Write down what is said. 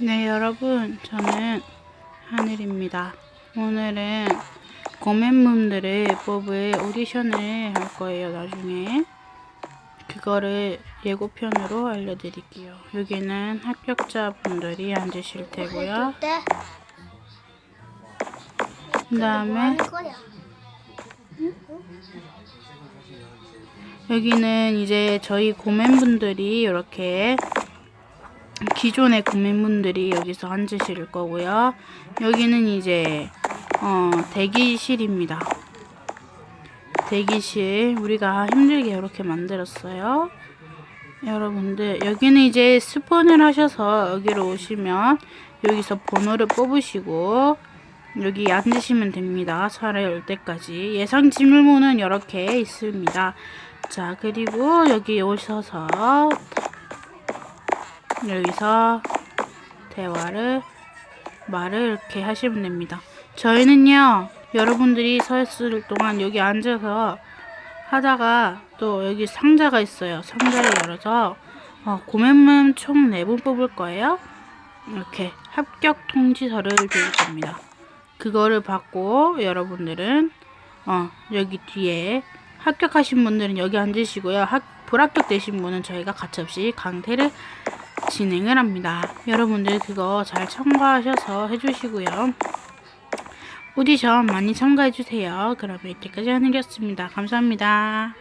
네, 여러분, 저는 하늘입니다. 오늘은 고맨분들을 뽑을 오디션을 할 거예요, 나중에. 그거를 예고편으로 알려드릴게요. 여기는 합격자분들이 앉으실 테고요. 때그 다음에. 여기는 이제 저희 고맨분들이 이렇게 기존의 고맨분들이 여기서 앉으실 거고요. 여기는 이제 어, 대기실입니다. 대기실 우리가 힘들게 이렇게 만들었어요. 여러분들 여기는 이제 스폰을 하셔서 여기로 오시면 여기서 번호를 뽑으시고 여기 앉으시면 됩니다. 차례 올 때까지 예상 질문은 이렇게 있습니다. 자 그리고 여기 오셔서 여기서 대화를 말을 이렇게 하시면 됩니다. 저희는요 여러분들이 서 있을 동안 여기 앉아서 하다가 또 여기 상자가 있어요. 상자를 열어서 어, 고맨문 총 4분 뽑을 거예요. 이렇게 합격 통지서를 드릴 겁니다. 그거를 받고 여러분들은 어, 여기 뒤에 합격하신 분들은 여기 앉으시고요. 합, 불합격 되신 분은 저희가 가차없이 강퇴를 진행을 합니다. 여러분들 그거 잘 참고하셔서 해주시고요. 오디션 많이 참가해주세요. 그러면 이때까지 하늘이었습니다. 감사합니다.